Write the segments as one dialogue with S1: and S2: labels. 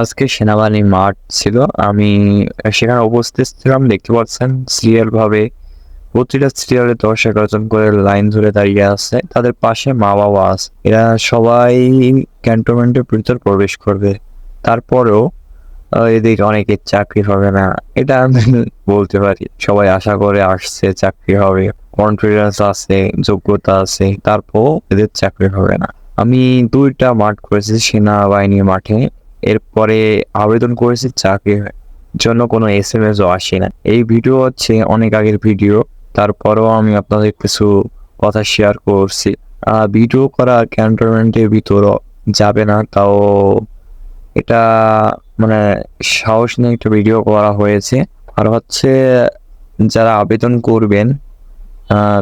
S1: আজকে সেনাবাহিনী মাঠ ছিল। আমি সেখানে উপস্থিত ছিলাম, দেখতে পাচ্ছেন সিরিয়াল ভাবে প্রতিটা সিরিয়ালে দশ এগারো জন করে লাইন ধরে দাঁড়িয়ে আছে। তাদের পাশে মা বাবা আছে। এরা সবাই ক্যান্টনমেন্টের ভিতর প্রবেশ করবে। তারপরেও এদিকে অনেকের চাকরি হবে না। এটা আমি বলতে পারি। সবাই আশা করে আসছে, চাকরি হবে। কনফিডেন্স আছে, যোগ্যতা আছে। তারপর এদের চাকরি হবে না। আমি দুইটা মাঠ করেছি সেনাবাহিনী মাঠে। এরপরে আবেদন করেছি চাকরির জন্য কোনো এস এম এসও আসে না। এই ভিডিও হচ্ছে অনেক আগের ভিডিও, তারপরেও আমি আপনাদের কিছু কথা শেয়ার করছি। ভিডিও করা ক্যান্টনমেন্টের ভিতর যাবে না, তাও এটা মানে সাহস নিয়ে একটা ভিডিও করা হয়েছে। আর হচ্ছে যারা আবেদন করবেন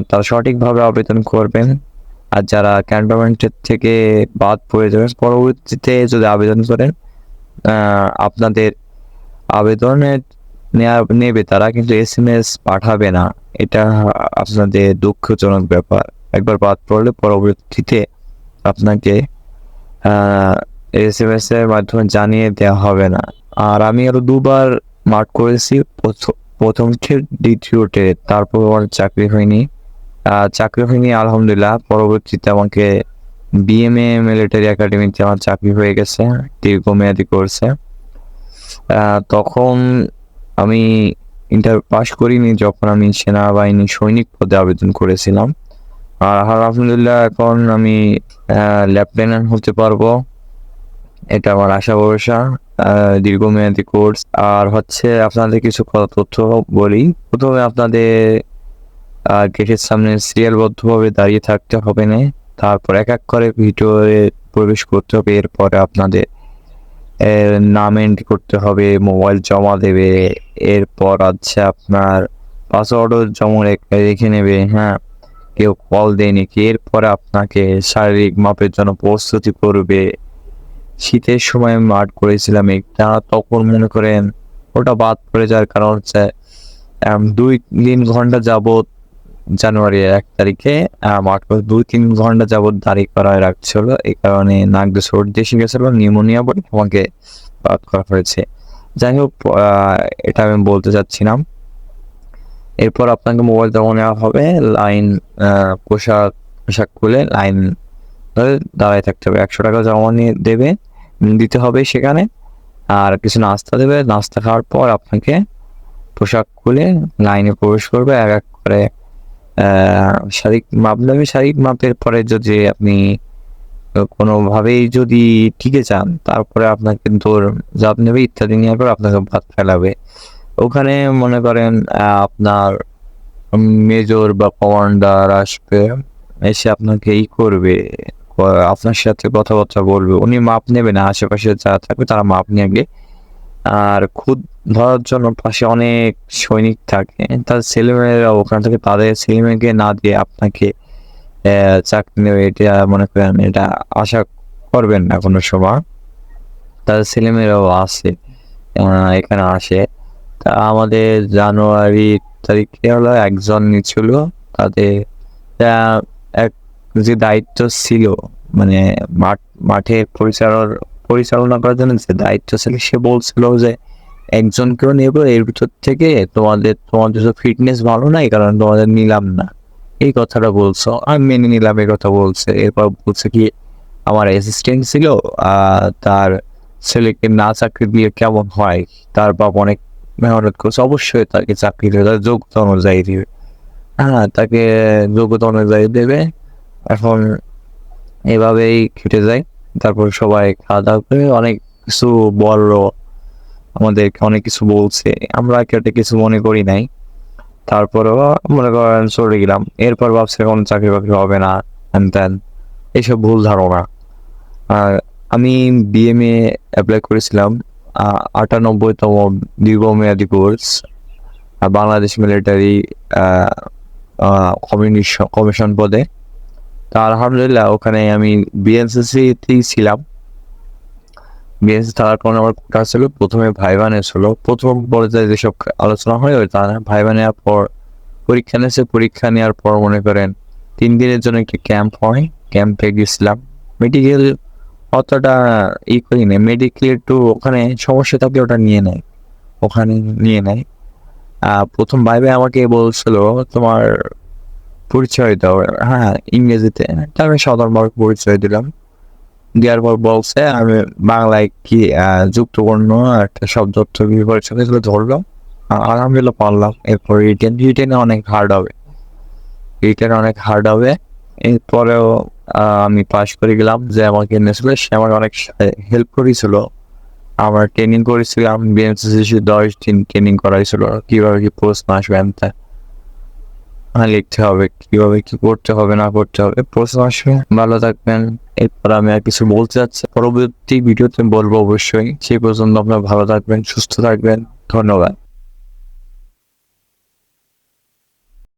S1: তারা সঠিকভাবে আবেদন করবেন। আর যারা ক্যান্টনমেন্টের থেকে বাদ পড়ে যাবেন, পরবর্তীতে যদি আবেদন করেন আপনাদের আবেদনে নেবে। তারা কিন্তু এস এম এস পাঠাবে না। এটা আপনাদের দুঃখজনক ব্যাপার। একবার বাদ পড়লে পরবর্তীতে আপনাকে এস এম এস এর মাধ্যমে জানিয়ে দেওয়া হবে না। আর আমি আরও দুবার মার্ক করেছি। প্রথ- প্রথমটি দ্বিতীয়তে। তারপর চাকরি হয়নি। চাকরি হয়নি, আলহামদুলিল্লাহ। পরবর্তীতে আমাকে বিএমএ মিলিটারি একাডেমিতে আমার চাকরি হয়ে গেছে, দীর্ঘমেয়াদী করছে তখন আমি ইন্টার পাস করিনি, যখন আমি সেনাবাহিনী সৈনিক পদে আবেদন করেছিলাম। আর আলহামদুলিল্লাহ এখন আমি লেফটেন্যান্ট হতে পারব, এটা আমার আশা ভরসা দীর্ঘমেয়াদী কোর্স আর হচ্ছে আপনাদের কিছু তথ্য বলি। প্রথমে আপনাদের গেটের সামনে সিরিয়ালবদ্ধভাবে দাঁড়িয়ে থাকতে হবে না। তারপর এক এক করে ভিডিওয়ে প্রবেশ করতে হবে, এরপরে আপনাদের নাম এন্ট্রি করতে হবে মোবাইল জমা দেবে, এরপর আছে আপনার পাসওয়ার্ডও জমা রেখে রেখে নেবে হ্যাঁ কেউ কল দেয়নি কি এরপরে আপনাকে শারীরিক মাপের জন্য প্রস্তুতি করবে। শীতের সময় মাঠ করেছিলাম একটা তখন মনে করেন ওটা বাদ পড়ে যাওয়ার কারণ হচ্ছে দুই তিন ঘণ্টা যাবত জানুয়ারি এক তারিখে করে দুই তিন ঘণ্টা যাবত দাঁড়িয়ে করা রাখছিল। এই কারণে নাক দিয়ে সর্দি এসে গেছিল, নিউমোনিয়া বলে আমাকে বাদ করা হয়েছে। যাই হোক এটা আমি বলতে চাচ্ছিলাম। এরপর আপনাকে মোবাইল জমা নেওয়া হবে, লাইন পোশাক পোশাক খুলে লাইন ধরে দাঁড়ায় থাকতে হবে। একশো টাকা জমা নিয়ে দেবে, দিতে হবে সেখানে। আর কিছু নাস্তা দেবে, নাস্তা খাওয়ার পর আপনাকে পোশাক খুলে লাইনে প্রবেশ করবে, এক এক করে শারীরিক মাপ নেবে শারীরিক মাপের পরে যদি আপনি কোনোভাবেই যদি টিকে চান তারপরে আপনাকে তোর জাপ নেবে ইত্যাদি নেওয়ার পর আপনাকে ভাত ফেলাবে। ওখানে মনে করেন আপনার মেজর বা কমান্ডার আসবে, এসে আপনাকে ই করবে আপনার সাথে কথাবার্তা বলবে। উনি মাপ নেবে না, আশেপাশে যারা থাকবে তারা মাপ নেবে। আর খুদ ধরার জন্য পাশে অনেক সৈনিক থাকে। তার ছেলেমেয়েরা ওখান থেকে তাদের ছেলেমেয়েকে না দিয়ে আপনাকে চাকরি নেবে, এটা মনে করেন এটা আশা করবেন না কোনো সময়। তাদের ছেলেমেয়েরাও আসে এখানে আসে। তা আমাদের জানুয়ারি তারিখে হলো একজন ছিল তাদের এক, যে দায়িত্ব ছিল মানে মাঠ, মাঠে পরিচালনা পরিচালনা করার জন্য যে দায়িত্ব ছিল, সে বলছিল যে একজনকেও নেব, এর ভিতর থেকে তোমাদের তোমাদের তো ফিটনেস ভালো নাই, কারণ তোমাদের নিলাম না। এই কথাটা বলছো, আমি মেনে নিলাম এই কথা বলছে। এরপর বলছে কি, আমার অ্যাসিস্ট্যান্ট ছিল তার ছেলেকে না চাকরি দিয়ে কেমন হয়, তার বাপ অনেক মেহনত করছে, অবশ্যই তাকে চাকরি দেবে, তার যোগ্যতা অনুযায়ী দেবে। হ্যাঁ তাকে যোগ্যতা অনুযায়ী দেবে। এখন এভাবেই কেটে যায়। তারপর সবাই খাওয়া দাওয়া করে, অনেক কিছু বড় আমাদেরকে অনেক কিছু বলছে। আমরা কেটে কিছু মনে করি নাই। তারপরেও মনে করেন চলে গেলাম। এরপর ভাবছি কোনো চাকরি বাকরি হবে না হ্যান ত্যান এইসব ভুল ধারণা। আর আমি বিএমএ অ্যাপ্লাই করেছিলাম আটানব্বইতম দীর্ঘমেয়াদী কোর্স বাংলাদেশ মিলিটারি কমিশন পদে। তা আলহামদুলিল্লাহ, ওখানে আমি বিএনসিসি তেই ছিলাম। বিএনসি থাকার কারণে আমার কোটা ছিল, প্রথমে ভাইবা ছিল। প্রথম পর্যায়ে যেসব আলোচনা হয় তা না ভাইবা নেওয়ার পর, পরীক্ষা নিয়েছে, পরীক্ষা নেওয়ার পর মনে করেন তিন দিনের জন্য একটি ক্যাম্প হয়, ক্যাম্পে গেছিলাম। মেডিকেল অতটা ই করি না মেডিকেল একটু ওখানে সমস্যা থাকলে ওটা নিয়ে নেয়, ওখানে নিয়ে নেয়। প্রথম ভাইবে আমাকে বলছিল, তোমার পরিচয় দাও। হ্যাঁ ইংরেজিতে। আমি সাধারণভাবে পরিচয় দিলাম। দেওয়ার পর বলছে আমি বাংলায় কি যুক্তবর্ণ একটা শব্দ অর্থ বিপরীত এগুলো ধরলাম। আলহামদুলিল্লাহ পারলাম। এরপর রিটেন রিটেনে অনেক হার্ড হবে। রিটেন অনেক হার্ড হবে। এরপরেও আমি পাশ করে গেলাম যে আমাকে এনেছিল। সে আমাকে অনেক হেল্প করেছিল। আমার ট্রেনিং করেছিলাম বিএমসিসি দশ দিন ট্রেনিং করাইছিল। কীভাবে কি পোস্ট আসবে হ্যাঁ, লিখতে হবে, কীভাবে কি করতে হবে, না করতে হবে প্রশ্ন আসবে, ভালো থাকবেন। এরপর আমি আর কিছু বলতে চাচ্ছি পরবর্তী ভিডিওতে বলব অবশ্যই। সেই পর্যন্ত আপনার ভালো থাকবেন, সুস্থ থাকবেন, ধন্যবাদ।